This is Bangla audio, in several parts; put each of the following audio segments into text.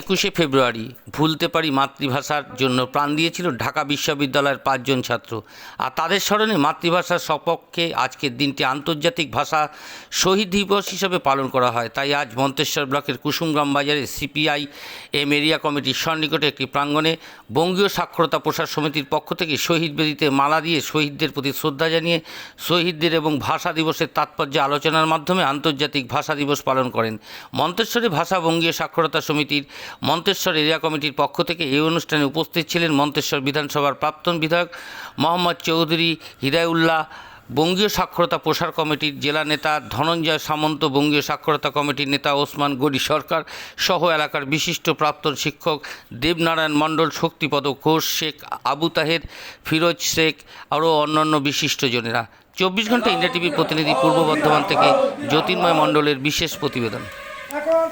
একুশে ফেব্রুয়ারি, ভুলতে পারি মাতৃভাষার জন্য প্রাণ দিয়েছিল ঢাকা বিশ্ববিদ্যালয়ের পাঁচজন ছাত্র। আর তাদের স্মরণে মাতৃভাষার সপক্ষে আজকের দিনটি আন্তর্জাতিক ভাষা শহীদ দিবস হিসেবে পালন করা হয়। তাই আজ মন্তেশ্বর ব্লকের কুসুমগ্রাম বাজারে সিপিআই এম এরিয়া কমিটির সন্নিকটে একটি প্রাঙ্গণে বঙ্গীয় সাক্ষরতা প্রসার সমিতির পক্ষ থেকে শহীদ বেদিতে মালা দিয়ে শহীদদের প্রতি শ্রদ্ধা জানিয়ে শহীদদের এবং ভাষা দিবসের তাৎপর্য আলোচনার মাধ্যমে আন্তর্জাতিক ভাষা দিবস পালন করেন। মন্তেশ্বরে ভাষা বঙ্গীয় সাক্ষরতা সমিতির মন্তেশ্বর এরিয়া কমিটির পক্ষ থেকে এই অনুষ্ঠানে উপস্থিত ছিলেন মন্তেশ্বর বিধানসভার প্রাক্তন বিধায়ক মোহাম্মদ চৌধুরী হিদায়উল্লাহ, বঙ্গীয় সাক্ষরতা প্রসার কমিটির জেলা নেতা ধনঞ্জয় সামন্ত, বঙ্গীয় সাক্ষরতা কমিটির নেতা ওসমান গড়ি সরকার সহ এলাকার বিশিষ্ট প্রাক্তন শিক্ষক দেবনারায়ণ মণ্ডল, শক্তিপদ ঘোষ, শেখ আবু তাহের, ফিরোজ শেখ, আরও অন্যান্য বিশিষ্টজনেরা চব্বিশ ঘণ্টা ইন্ডিয়া টিভির প্রতিনিধি পূর্ব বর্ধমান থেকে জ্যোতির্ময় মণ্ডলের বিশেষ প্রতিবেদন।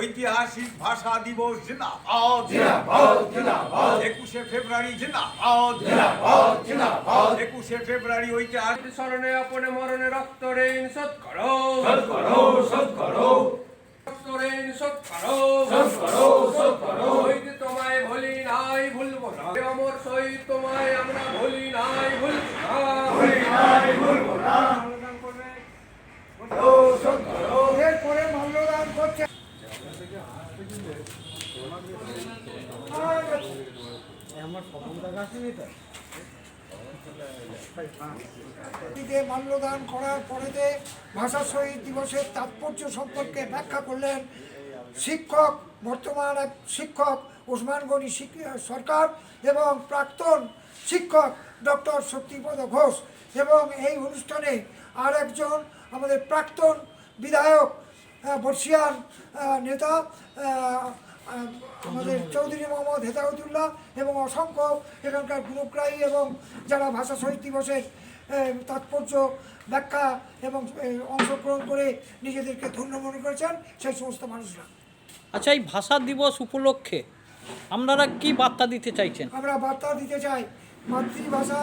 ঐতিহাসিক ভাষা দিবস জিন্দাবাদ। একুশে ফেব্রুয়ারি জিন্দাবাদ। একুশে ফেব্রুয়ারি ঐতিহাসিক স্মরণে আপনে মরণে রক্ত ঋণ শোধ করো। রক্ত ঋণ শোধ করো। শহীদ তোমায় ভুলি নাই ভুলবো না। অমর শহীদ তোমায় আমরা ভুলি নাই ভুলবো না। মাল্যদান করবেন এরপরে মাল্যদান করছে নদীতে মাল্যদান করার পরেতে ভাষা শহীদ দিবসের তাৎপর্য সম্পর্কে ব্যাখ্যা করলেন শিক্ষক, বর্তমান এক শিক্ষক ওসমান গনি সরকার এবং প্রাক্তন শিক্ষক ডক্টর শক্তিপদ ঘোষ এবং এই অনুষ্ঠানে আর একজন আমাদের প্রাক্তন বিধায়ক বর্ষিয়ান নেতা আমাদের চৌধুরী মোহাম্মদ হেদায়তুল্লাহ এবং অসংখ্য এখানকার গ্রুপরাই এবং যারা ভাষা শহীদ দিবসের তাৎপর্য ব্যাখ্যা এবং অংশগ্রহণ করে নিজেদেরকে ধন্য মনে করেছেন সেই সমস্ত মানুষরা। আচ্ছা এই ভাষা দিবস উপলক্ষে আপনারা কি বার্তা দিতে চাইছেন? আমরা বার্তা দিতে চাই মাতৃভাষা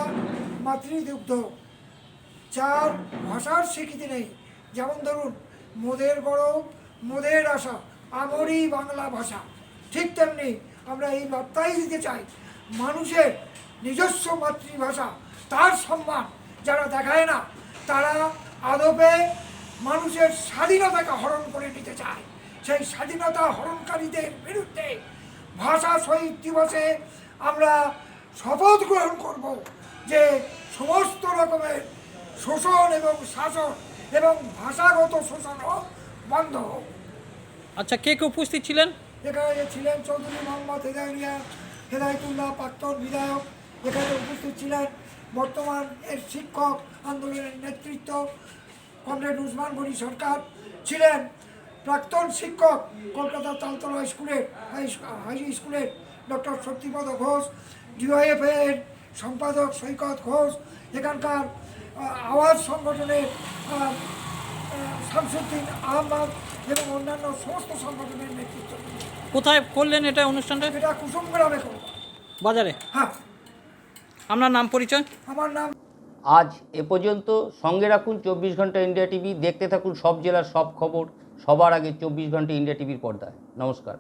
মাতৃদুগ্ধ যার ভাষার স্বীকৃতি নেই। যেমন ধরুন মোদের গৌরব মোদের আশা আমরই বাংলা ভাষা। ঠিক তেমনি আমরা এই বার্তাই দিতে চাই, মানুষের নিজস্ব মাতৃভাষা, তার সম্মান যারা দেখায় না, তারা আদপে মানুষের স্বাধীনতাকে হরণ করে নিতে চায়। সেই স্বাধীনতা হরণকারীদের বিরুদ্ধে ভাষা শহীদ দিবসে আমরা শপথ গ্রহণ করব যে সমস্ত রকমের শোষণ এবং শাসন এবং ভাষাগত শোষণও বন্ধ হোক। আচ্ছা কে কে উপস্থিত ছিলেন? এখানে ছিলেন চৌধুরী মোহাম্মদ হেদায়রিয়া হেদায়তুল্লাহ প্রাক্তন বিধায়ক। এখানে উপস্থিত ছিলেন বর্তমান এর শিক্ষক আন্দোলনের নেতৃত্ব, কমরেড উসমান গনি সরকার। ছিলেন প্রাক্তন শিক্ষক কলকাতা তালতলা স্কুলের হাই স্কুলের ডক্টর শক্তিপদ ঘোষ ডিওএফ এর সম্পাদক সৈকত ঘোষ। এখানকার আওয়াজ সংগঠনের শামসুদ্দিন আহমদ এবং অন্যান্য সমস্ত সংগঠনের নেতৃত্ব। কোথায় করলেন এটা অনুষ্ঠানটা? এটা কুসুমগ্রামে বাজারে? হ্যাঁ। আপনার নাম পরিচয়? আমার নাম আজ এ পর্যন্ত সঙ্গে রাখুন চব্বিশ ঘণ্টা ইন্ডিয়া টিভি দেখতে থাকুন সব জেলার সব খবর সবার আগে চব্বিশ ঘণ্টা ইন্ডিয়া টিভির পর্দায়। নমস্কার।